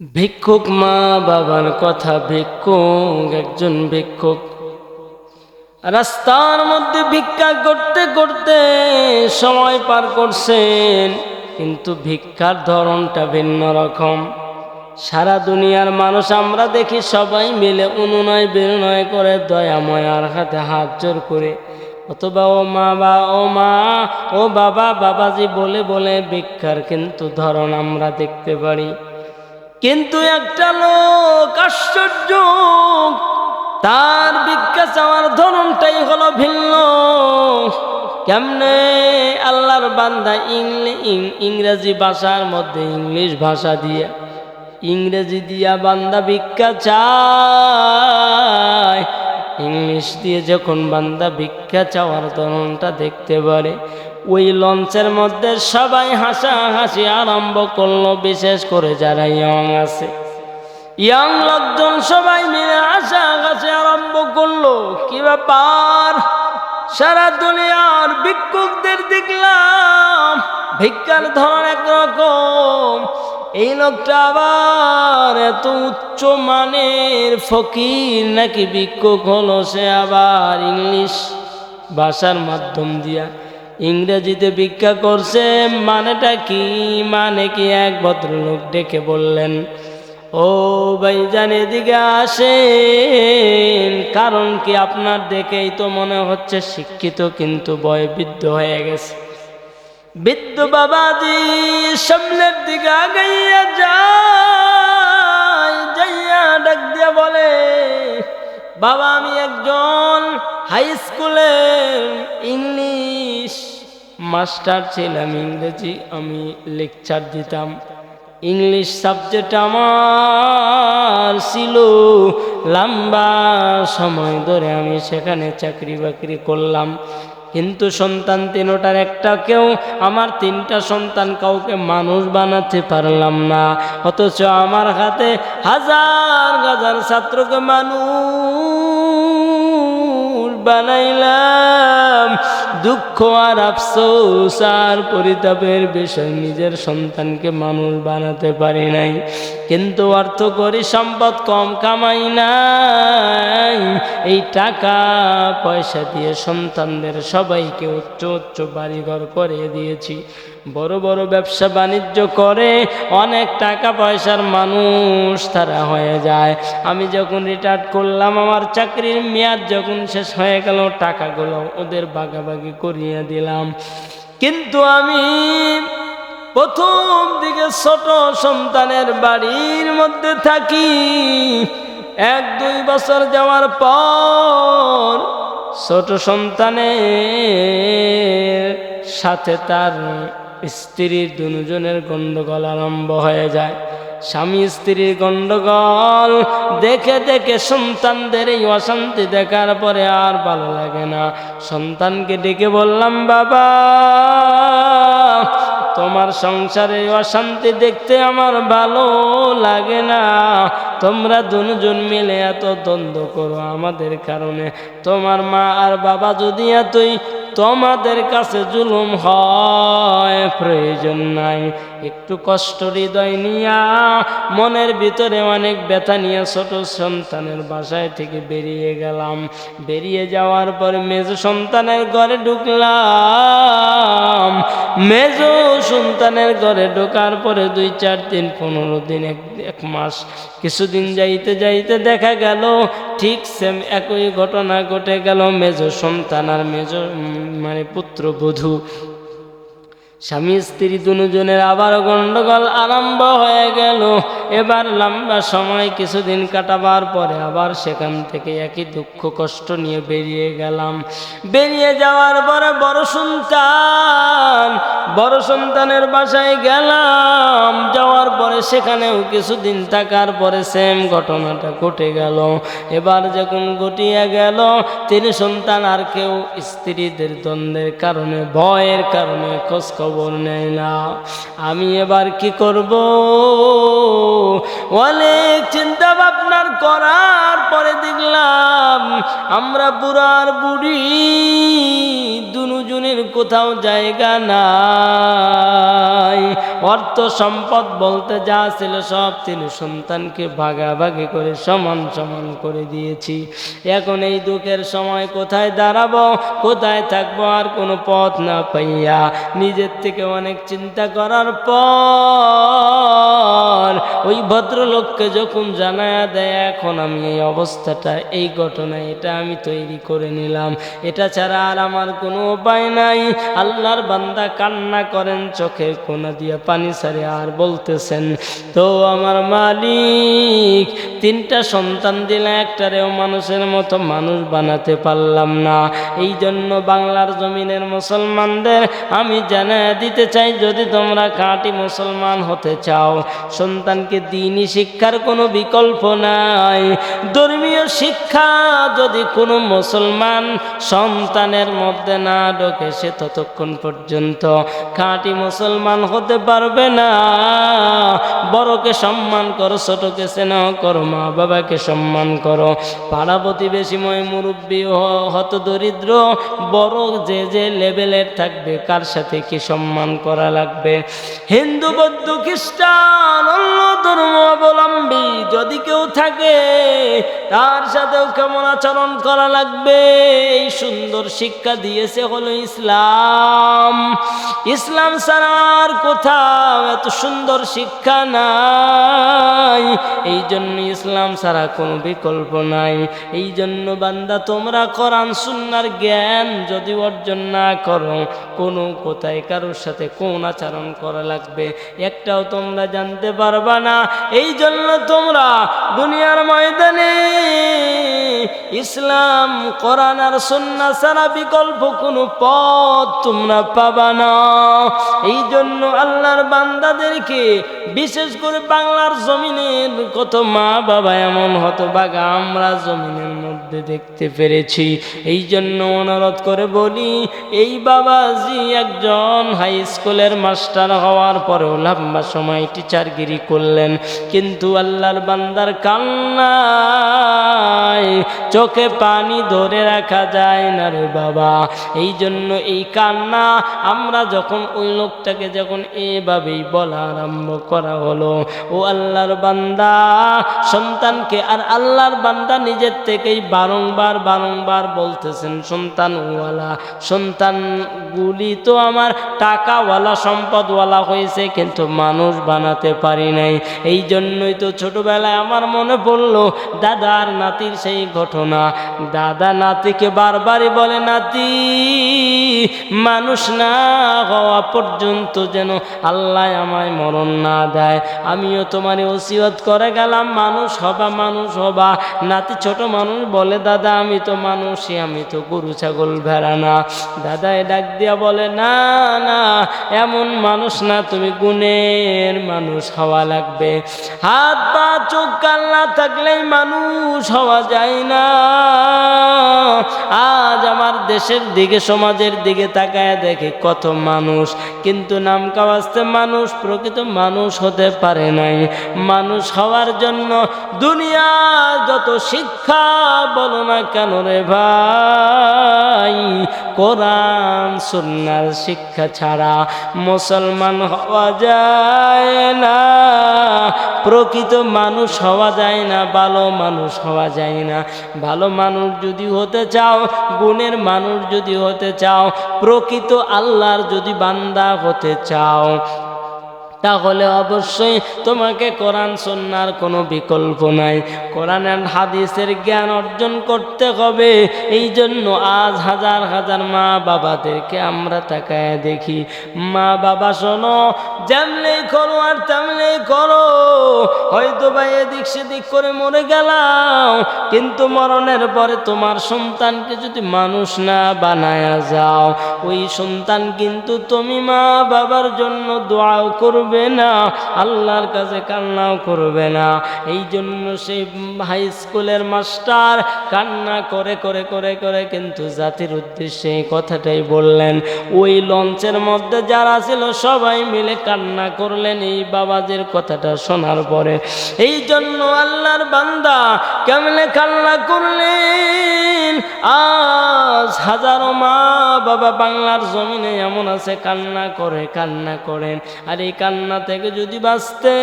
ভিক্ষুক মা বাবার কথা ভিক্ষুক, একজন ভিক্ষুক। রাস্তার মধ্যে ভিক্ষা করতে করতে সময় পার করছেন, কিন্তু ভিক্ষার ধরনটা ভিন্ন রকম। সারা দুনিয়ার মানুষ আমরা দেখি সবাই মিলে অনুনয় বিনয় করে দয়াময়ার হাতে হাত জোর করে। অথবা ও মা বা ও মা, ও বাবা, বাবাজি বলে বলে ভিক্ষার কিন্তু ধরন আমরা দেখতে পারি। কিন্তু একটা লোক আশ্চর্য, তার ভিক্ষা চাওয়ার ধরনটাই হলো ভিন্ন। কেমনে? আল্লাহর বান্দা ইংরেজি ভাষার মধ্যে ইংলিশ ভাষা দিয়ে, ইংরেজি দিয়া বান্দা ভিক্ষা চায়। ইংলিশ দিয়ে যখন বান্দা ভিক্ষা চাওয়ার ধরনটা দেখতে পারে ওই লঞ্চের মধ্যে সবাই হাসাহাসি আরম্ভ করল, বিশেষ করে যারা ইয়ং আছে। ইয়াং লোকজন সবাই মিলে হাসাহাসি আরম্ভ করল। কি ব্যাপার? সারা দুনিয়ার ভিক্ষুকদের দেখলাম, ভিক্ষার ধরন একরকম। এই লোকটা আবার এত উচ্চ মানের ফকির, নাকি ভিক্ষুক হলো সে আবার ইংলিশ ভাষার মাধ্যম দিয়া। ইংরেজিতে ভিক্ষা করছে, মানেটা কি? মানে কি এক ভদ্রলোক ডেকে বললেন, ও ভাই জানে দিকে আসেন। কারণ কি আপনার দেখেই তো মনে হচ্ছে শিক্ষিত কিন্তু বয়বৃদ্ধ হয়ে গেছে। বৃদ্ধ বাবাজি, সামনের দিকে আগাইয়া যায়, যাইয়া ডাক দিয়া বলে বাবা, আমি একজন হাই স্কুলের ইংলিশ মাস্টার ছিলাম, ইংরেজি আমি লেকচার দিতাম। ইংলিশ সাবজেক্ট আমার ছিল লম্বা সময় ধরে আমি সেখানে চাকরি বাকরি করলাম। কিন্তু সন্তান তিনোটার একটা কেউ, আমার তিনটা সন্তান কাউকে মানুষ বানাতে পারলাম না। অথচ আমার হাতে হাজার হাজার ছাত্রকে মানুষ বানাইলাম। দুঃখ আর আফসোস আর পরিতাপের বিষয় নিজের সন্তানকে মানুষ বানাতে পারি নাই। কিন্তু অর্থ করি সম্পদ কম কামাই নাই। এই টাকা পয়সা দিয়ে সন্তানদের সবাইকে উচ্চ উচ্চ বাড়িঘর করে দিয়েছি। বড় বড় ব্যবসা বাণিজ্য করে অনেক টাকা পয়সার মানুষ তারা হয়ে যায়। আমি যখন রিটায়ার্ড করলাম, আমার চাকরির মেয়াদ যখন শেষ হয়ে গেল, টাকাগুলো ওদের বাগাবাগি করিয়ে দিলাম। কিন্তু আমি প্রথম দিকে ছোট সন্তানের বাড়ির মধ্যে থাকি। এক, দুই বছর যাওয়ার পর ছোট সন্তানের সাথে তার স্ত্রীর দুজনের গণ্ডগোল আরম্ভ হয়ে যায়। স্বামী স্ত্রীর গণ্ডগোল দেখে দেখে সন্তানদের এই অশান্তি দেখার পরে আর ভালো লাগে না। সন্তানকে ডেকে বললাম, বাবা, তোমার সংসারে অশান্তি দেখতে আমার ভালো লাগে না। তোমরা দুজন মিলে এত দ্বন্দ্ব করো আমাদের কারণে। তোমার মা আর বাবা যদি এতই তোমাদের কাছে জুলুম হয়, প্রয়োজন নাই। একটু কষ্ট হৃদয় নিয়া মনের ভিতরে অনেক ব্যথা নিয়ে ছোট সন্তানের বাসায় থেকে বেরিয়ে গেলাম। বেরিয়ে যাওয়ার পরে মেজ সন্তানের ঘরে ঢুকলাম। মেজ সন্তানের ঘরে ঢোকার পরে দুই, চার দিন, পনেরো দিন, এক এক মাস কিছুদিন যাইতে যাইতে দেখা গেল, ঠিক সেম একই ঘটনা ঘটে গেল। মেজ সন্তান আর মেজ মানে পুত্রবধূ স্বামী, স্ত্রী দুজনের আবার গণ্ডগোল আরম্ভ হয়ে গেল। এবার লম্বা সময় কিছুদিন কাটাবার পরে আবার সেখান থেকে একই দুঃখ, কষ্ট নিয়ে বেরিয়ে গেলাম। বেরিয়ে যাওয়ার পরে বড় সন্তান, বড় সন্তানের বাসায় গেলাম। যাওয়ার সেখানেও কিছুদিন থাকার পরে সেম ঘটনাটা ঘটে গেল। এবার যখন ঘটিয়ে গেল, তিনি সন্তান আর কেউ স্ত্রীদের দ্বন্দ্বের কারণে, ভয়ের কারণে খোঁজ খবর নেয় না। আমি এবার কি করব? অনেক চিন্তা ভাবনার করার পরে দেখলাম, আমরা বুড়ার বুড়ি দুজনের কোথাও জায়গা নাই। অর্থ সম্পদ বলতে যা ছিল সব তিন সন্তানকে ভাগাভাগি করে সমান সমান করে দিয়েছি। এখন এই দুঃখের সময় কোথায় দাঁড়াবো, কোথায় থাকব আর কোনো পথ না পাইয়া নিজের থেকে অনেক চিন্তা করার পর ওই ভদ্রলোককে যখন জানায়া দেয়, এখন আমি এই অবস্থাটা, এই ঘটনা, এটা আমি তৈরি করে নিলাম। এটা ছাড়া আর আমার কোনো উপায় নাই। আল্লাহর বান্দা কান্না করেন, চোখের কোনা দিয়ে পানি সারে আর বলতেছেন, তো আমার মালিক, তিনটা সন্তান দিলে একটারেও মানুষের মতো মানুষ বানাতে পারলাম না। এই জন্য বাংলার জমিনের মুসলমানদের আমি জানা দিতে চাই, যদি তোমরা খাঁটি মুসলমান হতে চাও। সন্তানকে দিনই শিক্ষার কোনো বিকল্প নাই। ধর্মীয় শিক্ষা যদি কোনো মুসলমান সন্তানের মধ্যে না সে ততক্ষণ পর্যন্ত খাঁটি মুসলমান হতে পারবে না। বড়কে সম্মান করো, ছোটকে স্নেহ করো, মা বাবাকে সম্মান করো। পাড়া প্রতিবেশী ময় মুরব্বী হত দরিদ্র, বড় যে যে লেভেলের থাকবে, কার সাথে কি সম্মান করা লাগবে? হিন্দু, বৌদ্ধ, খ্রিস্টান, অন্য ধর্ম অবলম্বী, যদি কেউ থাকে, তার সাথেও কেমন আচরণ করা লাগবে? এই সুন্দর শিক্ষা দিয়েছে হলো ইসলাম। ইসলাম ছাড়ার কোথাও এত সুন্দর শিক্ষা নাই। এই জন্য ইসলাম ছাড়া কোনো বিকল্প নাই। এই জন্য বান্দা, তোমরা কোরআন, সুন্নার জ্ঞান যদি অর্জন না করো, কোনো কোথায় কারোর সাথে কোন আচরণ করা লাগবে? একটাও তোমরা জানতে পারবা না। এই জন্য তোমরা দুনিয়ার ময়দানে ইসলাম, কোরআন আর সন্না ছাড়া বিকল্প কোনো পথ তোমরা পাবা না। এই জন্য আল্লাহর বান্দাদেরকে বিশেষ করে বাংলার জমিনের কত মা বাবা, এমন হতবাগা আমরা জমিনের মধ্যে দেখতে পেরেছি। এই জন্য অনুরোধ করে বলি, এই বাবাজি একজন হাই স্কুলের মাস্টার হওয়ার পরেও লম্বা সময় টিচারগিরি করলেন। কিন্তু আল্লাহর বান্দার কান্নায় চোখে পানি ধরে রাখা যায় না রে বাবা। এই জন্য এই কান্না আমরা যখন ওই লোকটাকে যখন এভাবেই বলা আরম্ভ করা হলো, ও আল্লাহর বান্দা, সন্তানকে আর আল্লাহর বান্দা নিজের থেকেই বারংবার বারংবার বলতেছেন, সন্তানওয়ালা সন্তানগুলি তো আমার টাকাওয়ালা, সম্পদওয়ালা হয়েছে, কিন্তু মানুষ বানাতে পারি নাই। এই জন্যই তো ছোটবেলায় আমার মনে পড়ল, দাদার নাতির সেই ঘটনা। দাদা নাতিকে বারবারই বলে, নাতি, মানুষ না হওয়া পর্যন্ত যেন আল্লাহ আমায় মরণ না দেয়। আমিও তোমার ওসিয়ত করে গেলাম, মানুষ হবা মানুষ হবা। নাতি ছোট মানুষ বলে, দাদা, আমি তো মানুষই, আমি তো গরু, ছাগল, ভেড়া না। দাদা ডাক দিয়া বলে, না না, এমন মানুষ না, তুমি গুণের মানুষ হওয়া লাগবে। হাত, পা, চোখ কাল না থাকলেই মানুষ হওয়া যায় না। দেশের দিকে, সমাজের দিকে তাকায় দেখে কত মানুষ। কিন্তু নাম কাওয়াজতে মানুষ, প্রকৃত মানুষ হতে পারে নাই। মানুষ হওয়ার জন্য দুনিয়া যত শিক্ষা, বলো না কেন রে ভাই? কোরআন, সুন্নার শিক্ষা ছাড়া মুসলমান হওয়া যায় না। প্রকৃত মানুষ হওয়া যায় না, ভালো মানুষ হওয়া যায় না। ভালো মানুষ যদি হতে চাও, গুণের মানুষ যদি হতে চাও, প্রকৃত আল্লাহর যদি বান্দা হতে চাও তাহলে অবশ্যই তোমাকে কোরআন সন্ন্যার কোনো বিকল্প নাই। কোরআনের হাদিসের জ্ঞান অর্জন করতে হবে। এই জন্য আজ হাজার হাজার মা বাবাদেরকে আমরা তাকায় দেখি। মা বাবা, শোনো যেমনেই করো আর তেমনেই করো। হয়তো বা এদিক সেদিক করে মরে গেলাম, কিন্তু মরণের পরে তোমার সন্তানকে যদি মানুষ না বানায়া যাও, ওই সন্তান কিন্তু তুমি মা বাবার জন্য দোয়াও করবে। হবে না, আল্লাহর কাছে কান্নাও করবে না। এই জন্য সেই হাই স্কুলের মাস্টার কান্না করে করে করে করে কিন্তু জাতির উদ্দেশ্যে এই কথাটাই বললেন। ওই লঞ্চের মধ্যে যারা ছিল সবাই মিলে কান্না করলেন এই বাবাজির কথাটা শোনার পরে। এই জন্য আল্লাহর বান্দা কেমনে কান্না করলেন আজ হাজারো মা বাবা বাংলার জমিনে এমন আছে, কান্না করে, কান্না করেন আর এই কান্না থেকে যদি বাঁচতে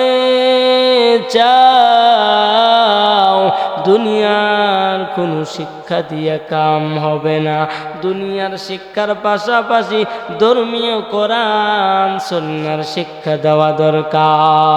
চাও, দুনিয়ার কোনো শিক্ষা দিয়ে কাম হবে না। দুনিয়ার শিক্ষার পাশাপাশি ধর্মীয় কোরআন সন্ন্যার শিক্ষা দেওয়া দরকার।